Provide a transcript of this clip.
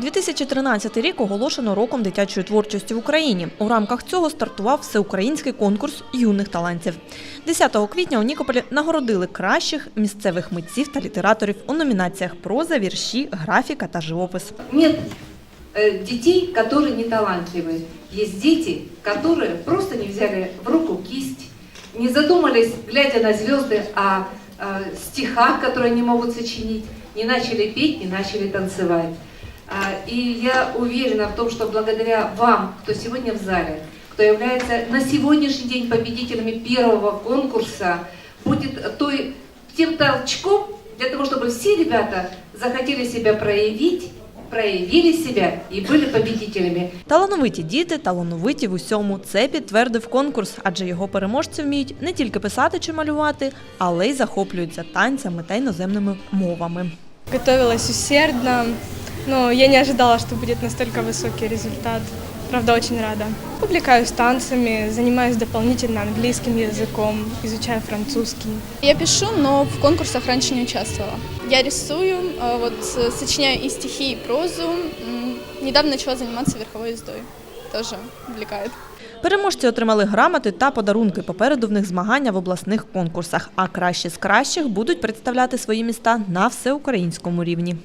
2013 рік оголошено роком дитячої творчості в Україні. У рамках цього стартував всеукраїнський конкурс юних талантів. 10 квітня у Нікополі нагородили кращих місцевих митців та літераторів у номінаціях проза, вірші, графіка та живопис. Нет э, детей, которые не талантливые. Есть дети, которые просто не взяли в руку кисть, не задумались, глядя на звезды, о, э, стихах, которые они могут сочинить, не начали петь, не начали танцевать. И я уверена в том, что благодаря вам, кто сегодня в зале, кто является на сегодняшний день победителями первого конкурса, будет той, тем толчком для того, чтобы все ребята захотели себя проявить, проявили себя и были победителями. Талановиті діти, талановиті в усьому. Це підтвердив конкурс, адже його переможці вміють не тільки писати чи малювати, але й захоплюються танцями та іноземними мовами. Готовилась усердно, но я не ожидала, что будет настолько высокий результат. Правда, очень рада. Увлекаюсь танцами, занимаюсь дополнительно английским языком, изучаю французский. Я пишу, но в конкурсах раньше не участвовала. Я рисую, э, вот э, сочиняю и стихи, и прозу. М, Недавно начала заниматься верховой ездой. Тоже увлекает. Переможці отримали грамоти та подарунки. Попереду в них змагання в обласних конкурсах. А кращі з кращих будуть представляти свої міста на всеукраїнському рівні.